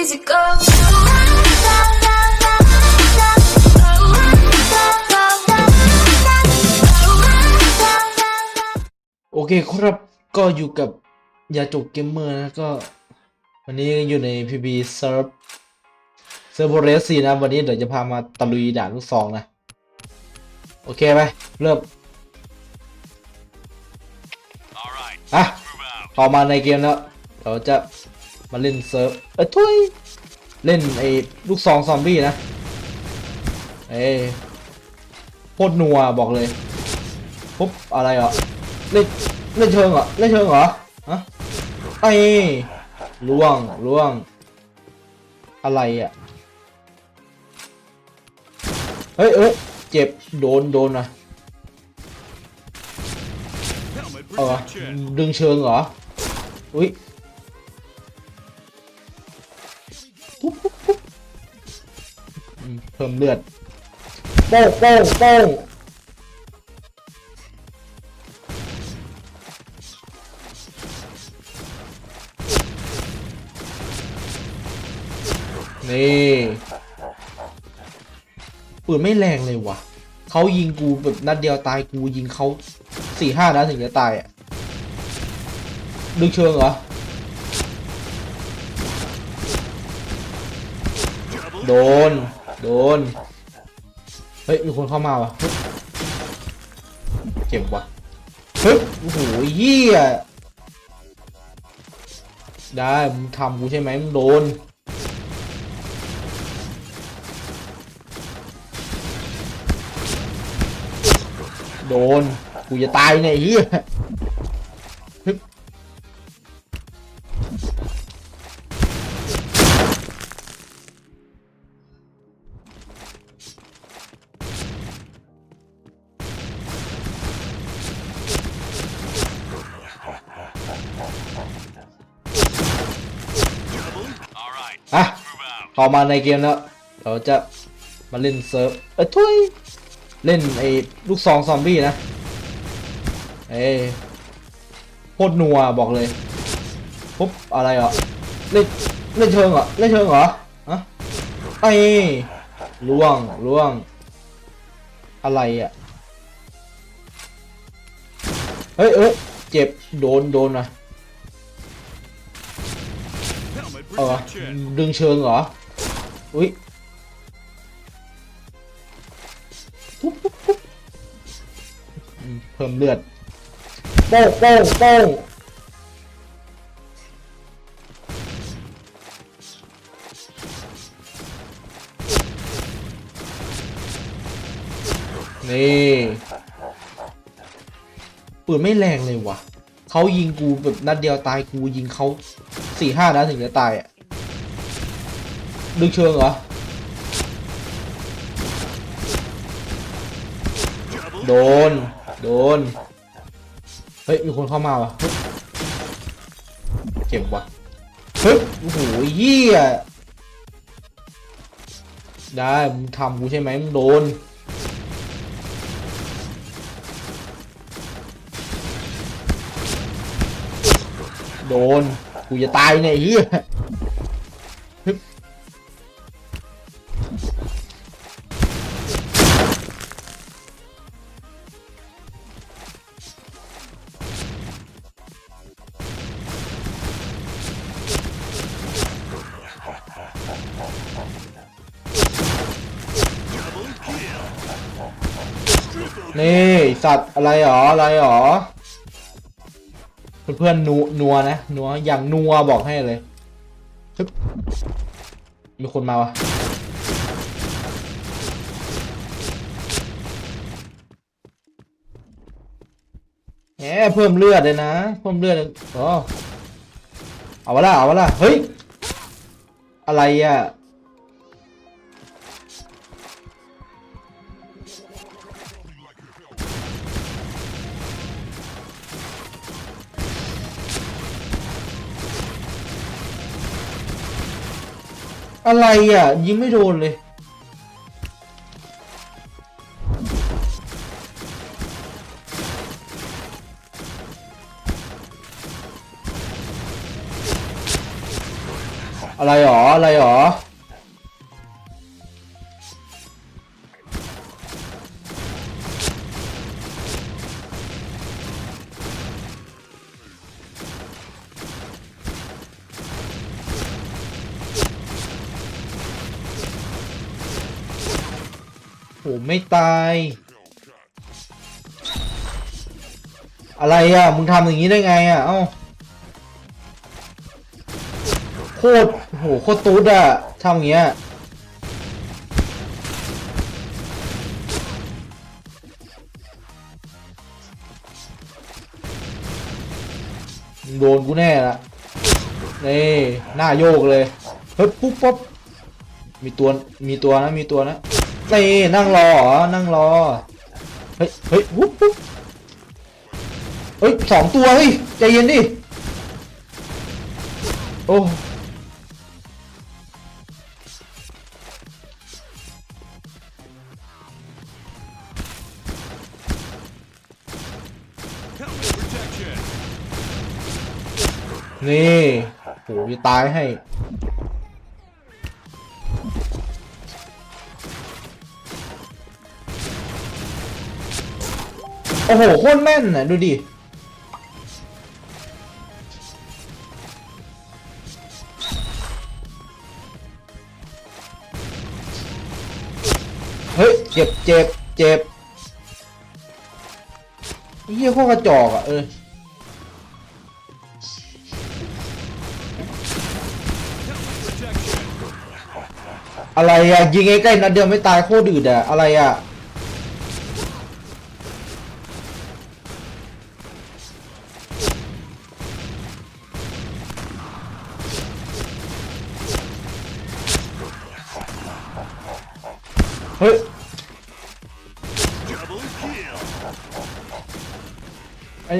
easy go. โอเคครับก็อยู่กับยาจกเกมเมอร์นะก็ วันนี้อยู่ใน PB Serve เซิร์ฟโพเรสซีนะ วันนี้เดี๋ยวจะพามาตะลุยด่านลูกซองนะ โอเคไป เริ่มอะพอมาในเกมแล้ว เราจะ มาเล่นเซิร์ฟเอ้ยทุยเล่นไอ้ลูกซองซอมบี้นะเอ้ยโคตรนัวบอกเลยปุ๊บอะไรอะเล่นเล่นเชิงเหรอเล่นเชิงเหรอฮะไอ้ล่วงล่วง อะไรอะเฮ้ยเอ้ยเจ็บโดนโดนนะเอาเหรอดึงเชิงเหรออุ้ย ปุ๊บปุ๊บปุ๊บอืมเพิ่มเลือดโป้งโป้งโป้งนี่ปืนไม่แรงเลยว่ะเขายิงกูแบบนัดเดียวตายกูยิงเขาสี่ห้านัดถึงจะตายอะดึงเชิงเหรอ โดน โดน เฮ้ย มีคนเข้ามาว่ะเจ็บว่ะเฮ้ยโอ้โหเหี้ยได้มึงทำกูใช่ไหมมึงโดน โดน กูจะตายเนี่ยเฮีย อมาในเกมแล้ว เราจะมาเล่นเซิร์ฟเอ้ยทุยเล่นไอ้ลูกซองซอมบี้นะ เอ้โคตรนัวบอกเลยปุ๊บอะไรอะเล่นเล่นเชิงเหรอเล่นเชิงเหรอฮะไอ้ล่วงล่วง อะไรอะเฮ้ยเอ้ยเจ็บโดนโดนนะเออดึงเชิงเหรอ อุ้ยปุ๊บปุ๊บปุ๊บอืมเพิ่มเลือดโป้งโป้งโป้งนี่ปืนไม่แรงเลยว่ะเขายิงกูแบบนัดเดียวตายกูยิงเขาสี่ห้านัดถึงจะตายอะ ดึงเชิงเหรอ โดน โดน เฮ้ย มีคนเข้ามาว่ะเจ็บว่ะเฮ้ยโอ้โหเหี้ยได้ มึงทำกูใช่ไหมมึงโดน โดน กูจะตายเนี่ยเหี้ย สัตว์อะไรหรออะไรหรอเพื่อนๆนัวนัวนะนัวอย่างนัวบอกให้เลยมีคนมาวะแหมเพิ่มเลือดเลยนะเพิ่มเลือดอ๋อเอาวะล่ะเอาวะล่ะเฮ้ยอะไรอะ อะไรอะ ยิงไม่โดนเลย อะไรหรอ อะไรหรอ ไม่ตาย อะไรอะ มึงทำอย่างนี้ได้ไงอะ เอ้า โคตรโห โคตรตุ๊ดอะทำอย่างเงี้ย โดนกูแน่ละนี่หน้าโยกเลย เฮ้ยปุ๊บปุ๊บมีตัว มีตัวนะ มีตัวนะ นี่นั่งรอเหรอ นั่งรอ เฮ้ย เฮ้ยปุ๊บปุ๊บเฮ้ยสองตัวเฮ้ย ใจเย็นดิ โอ้ นี่โหจะตายให้ อ้โหโคตรแม่นน่ะดูดิเฮ้ยเจ็บเจ็บเจ็บเฮียโคตรกระจอกอะเอออะไรอะยิงใกล้ๆนัดเดียวไม่ตายโคตรดืดอะอะไรอะ เฮ้ยไอ้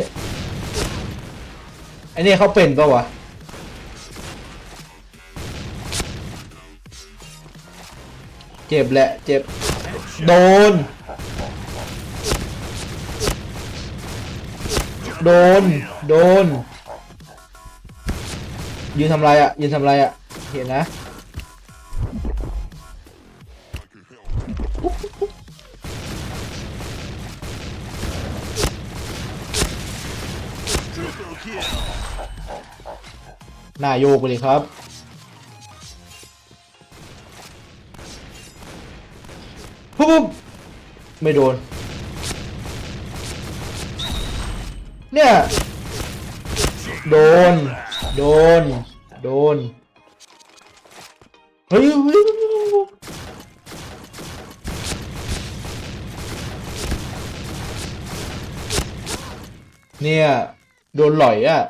ไอ้นี่เขาเป็นปะวะเจ็บแหละเจ็บโดน โดน โดน ยืนทำไรอะยืนทำไรอะเห็นนะ หน้าโยกไปเลยครับ ปุ๊บไม่โดน เนี่ย โดน โดน โดน เฮ้ยเฮ้ยเนี่ย โดนหล่อยอะ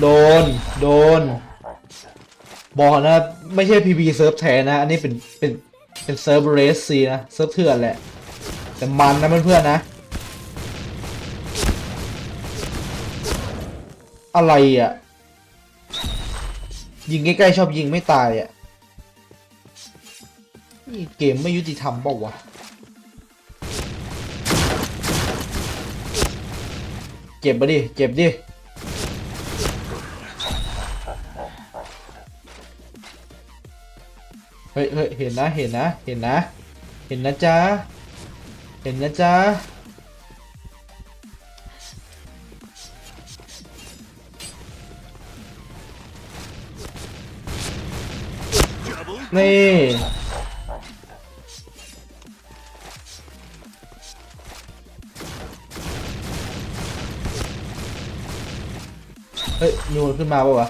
โดน โดน บอกนะ ไม่ใช่ PB เซิร์ฟแท้นะ อันนี้เป็น เป็น เป็นเซิร์ฟเรสซีนะ เซิร์ฟเถื่อนแหละ แต่มันนะเพื่อนๆนะ อะไรอะ ยิงใกล้ๆชอบยิงไม่ตายอะ นี่เกมไม่ยุติธรรมเปล่าวะเจ็บปะดิเจ็บดิ เฮ้ยเฮ้ยเห็นนะ เห็นนะ เห็นนะ เห็นนะจ๊ะ เห็นนะจ๊ะ Double โยมีคนขึ้นมาปะวะ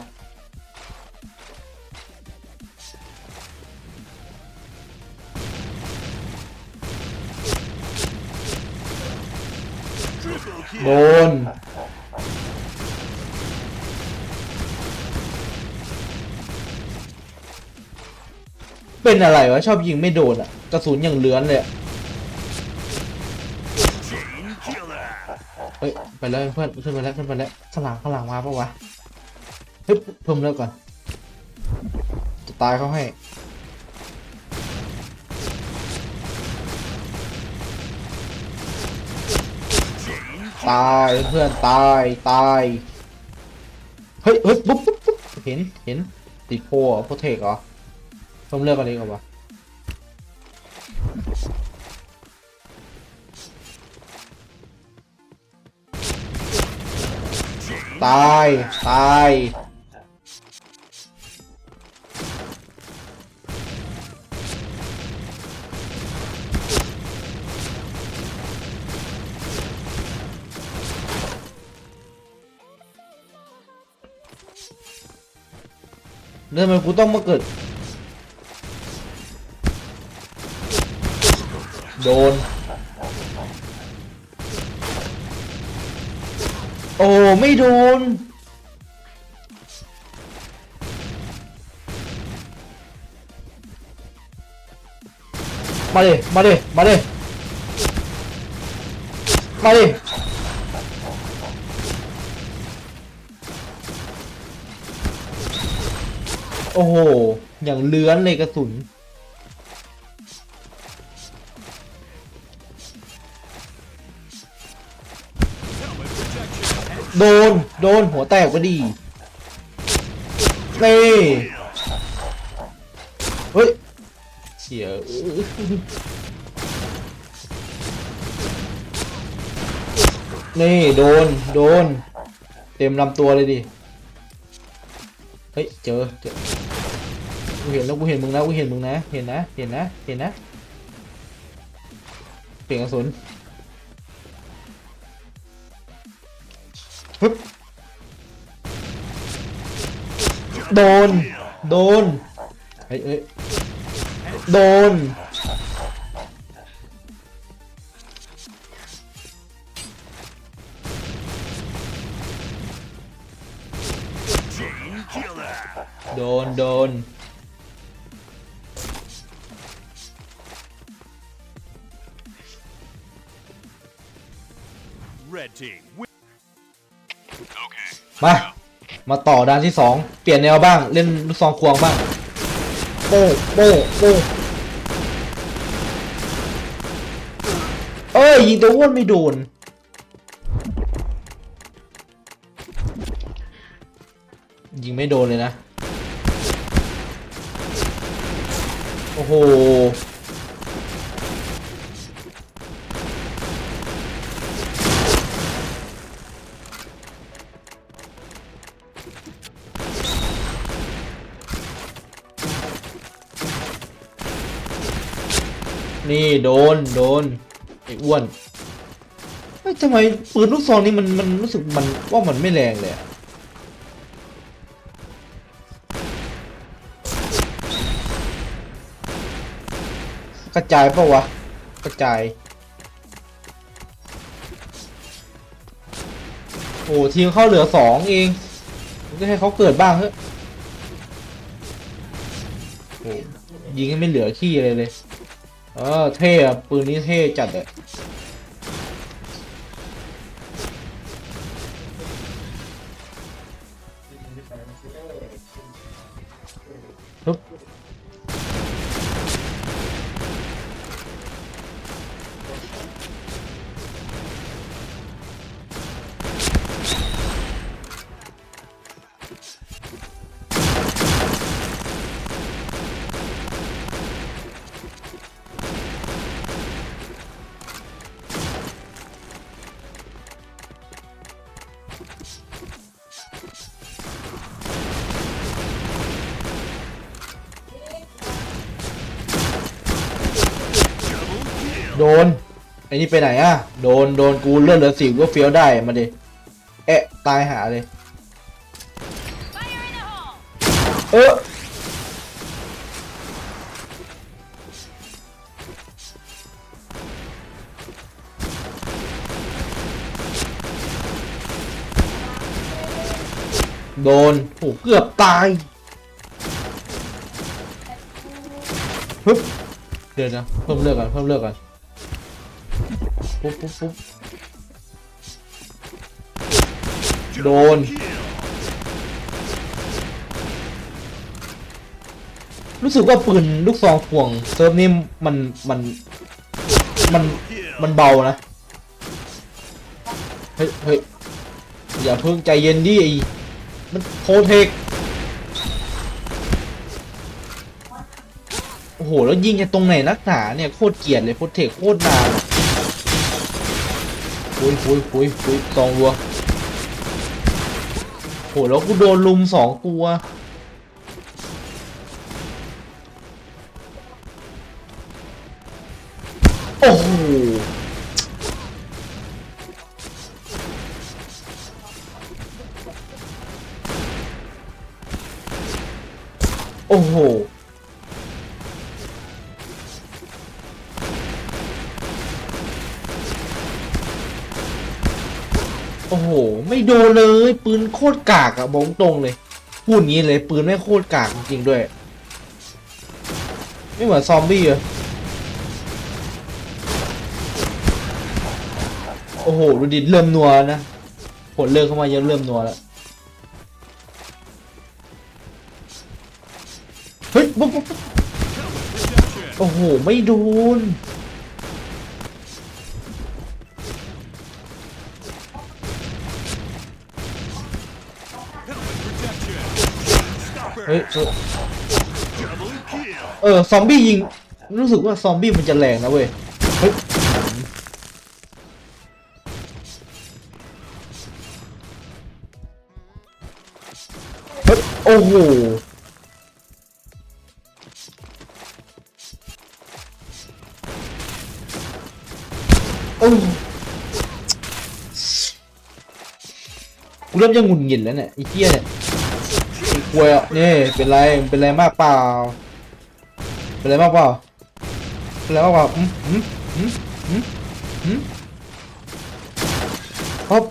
โดนเป็นอะไรวะ ชอบยิงไม่โดนอะ กระสุนอย่างเลื้อนเลยอะเฮ้ย ไปแล้วเพื่อนขึ้นไปแล้วขึ้นไปแล้วข้างหลังข้างหลังมาปะวะ ฮ้ยเพิ่มเลิกก่อน จะตายเขาให้ ตายเพื่อนตายตาย เฮ้ยเฮ้ยปุ๊บปุ๊บปุ๊บเห็นเห็นติดโพอะโพเทคเหรอเพิ่มเลือกอะไรก่อนวะตาย ตาย แล้วทำไมกูต้องมาเกิด โดน โอ้ไม่โดนมาดิมาดิมาดิมาดิ โอ้โห อย่างเลื้อนเลยกระสุน โดน โดนหัวแตกพอดีนี่เฮ้ยเฉียนี่โดน โดน เต็มลำตัวเลยดิ เฮ้ย เจอเจอ กูเห็นแล้วกูเห็นมึงนะกูเห็นมึงนะ เห็นนะ เห็นนะ เห็นนะ เปลี่ยนกระสุนฮึบโดน โดนเฮ้ยเฮ้ยโดน โดน โดน team. มา มาต่อด้านที่สอง เปลี่ยนแนวบ้าง เล่นลูกซองควงบ้าง โป้โป้โป้เอ้ย ยิงตัวอ้วนไม่โดน ยิงไม่โดนเลยนะ โอ้โห โดน โดน ไอ้อ้วนทำไมปืนลูกซองนี่มันมันรู้สึกมันว่ามันไม่แรงเลยกระจายเปล่าวะ กระจาย โอ้ทีมเข้าเหลือสองเองก็ให้เขาเกิดบ้างเถอะโอ้ยิงให้ไม่เหลือขี้เลยเลย เออเท่อะปืนนี้เท่จัดเลย นไอ้นี่ไปไหนอะโดนโดนกูเลื่อนเหลือสิบก็เฟี้ยวได้มาดิเอ๊ะตายหาเลย เออโดนโอ้เกือบตายฮึบเดี๋ยวนะเพิ่มเลือกก่อนเพิ่มเลือกก่อน ปุ๊บปุ๊บปุ๊บโดน รู้สึกว่าปืนลูกซองพ่วงเซิร์ฟนี่มันมันมันมันเบานะ เฮ้ยเฮ้ยอย่าเพิ่งใจเย็นดิไอ้มันโพเทคโอ้โห แล้วยิงจะตรงไหนนักหนาเนี่ย โคตรเกลียดเลยโพเทคโคตรนาน คุยคุยคุยคุยสองรัวโหแล้วกูโดนลุมสองตัวโอ้โหโอ้โห โดนเลย ปืนโคตรกากอะบอกตรงเลย พูดงี้เลยปืนไม่โคตรกากจริงๆด้วย ไม่เหมือนซอมบี้อะโอ้โหดูดิเริ่มนัวนะผลเลิกเข้ามาเยอะเริ่มนัวแล้วเฮ้ยโอ้โห ไม่โดน เฮ้ยเออซอมบี้ยิง รู้สึกว่าซอมบี้มันจะแรงนะเว้ยเฮ้ยโอ้โหโอ้กูเริ่มจะหงุนหงิดแล้วเนี่ยไอ้เหี้ยเนี่ย ไอ้กลัวอะนี่เป็นไรเป็นไรมากเปล่า เป็นไรมากเปล่าเป็นไรมากเปล่าอืมอืมอืมอืมอืมครับ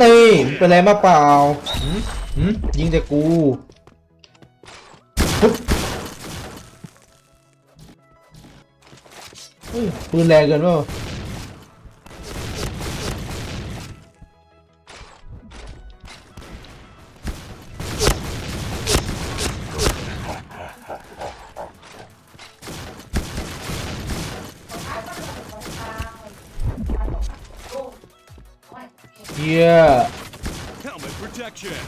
นี่เป็นไรมากเปล่าอืมอืมยิงแต่กูปึ๊บปืนแรงเกินเปล่าเฮีย Helmet protection.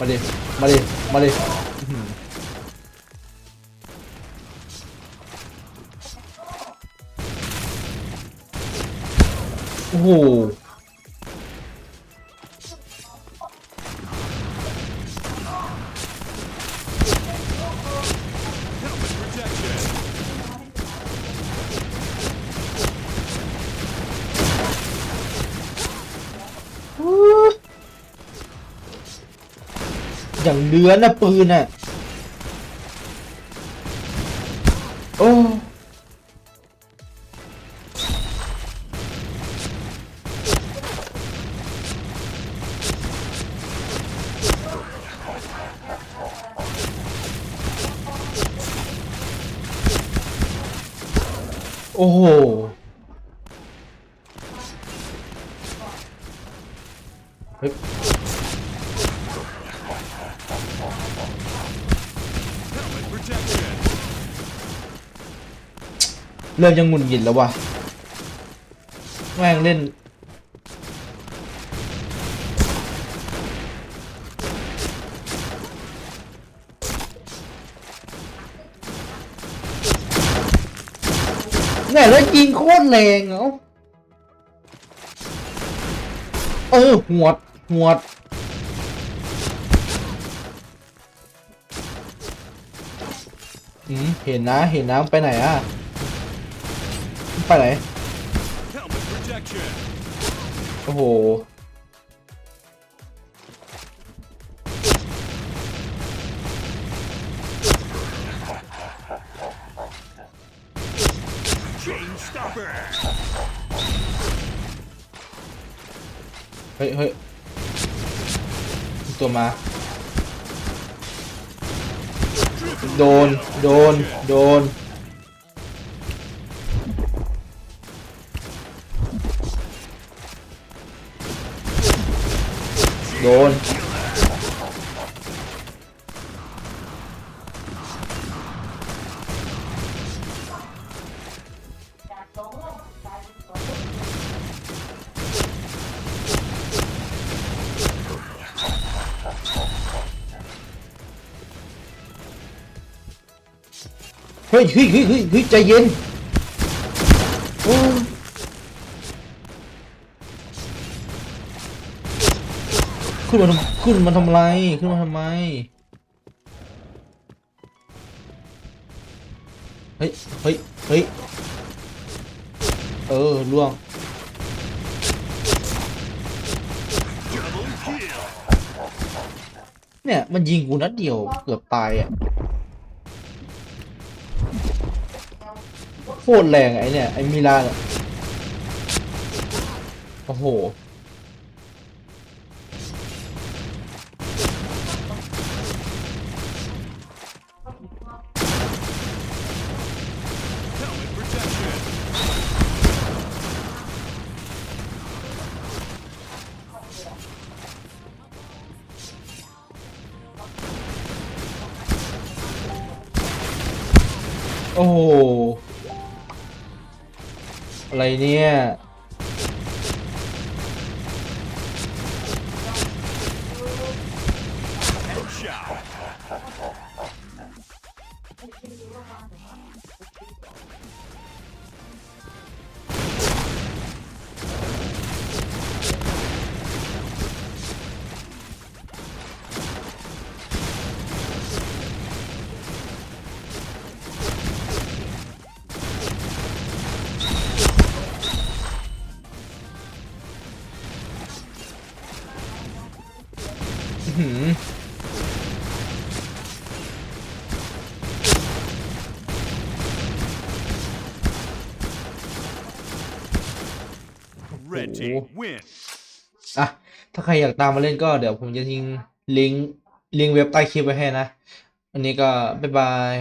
มาดิ มาดิ มาดิอื้อหือ โอ้โห อย่างเดือนนะปืนน่ะ เริ่มยังหุนหงิดแล้ววะแม่งเล่นแม่แล้วยิงโคตรแรงเอ้าเออหวดหวดอืมเห็นนะ เห็นนะไปไหนอะ ไปไหน โอ้โห เฮ้ยเฮ้ยตัวมา โดน โดน โดน โดน เฮ้ยเฮ้ยเฮ้ยเฮ้ยใจเย็น ขึ้นมาทำขึ้นมาทำไร ขึ้นมาทำไม เฮ้ย เฮ้ย เฮ้ย เออล่วง เนี่ย มันยิงกูนัดเดียวเกือบตายอะ โคตรแรงไอ้เนี่ย ไอ้มิลานอะโอ้โห โอ้โห อะไรเนี่ย อะ ถ้าใครอยากตามมาเล่นก็เดี๋ยวผมจะทิ้งลิงก์ลิงก์เว็บใต้คลิปไว้ให้นะ อันนี้ก็บ๊ายบาย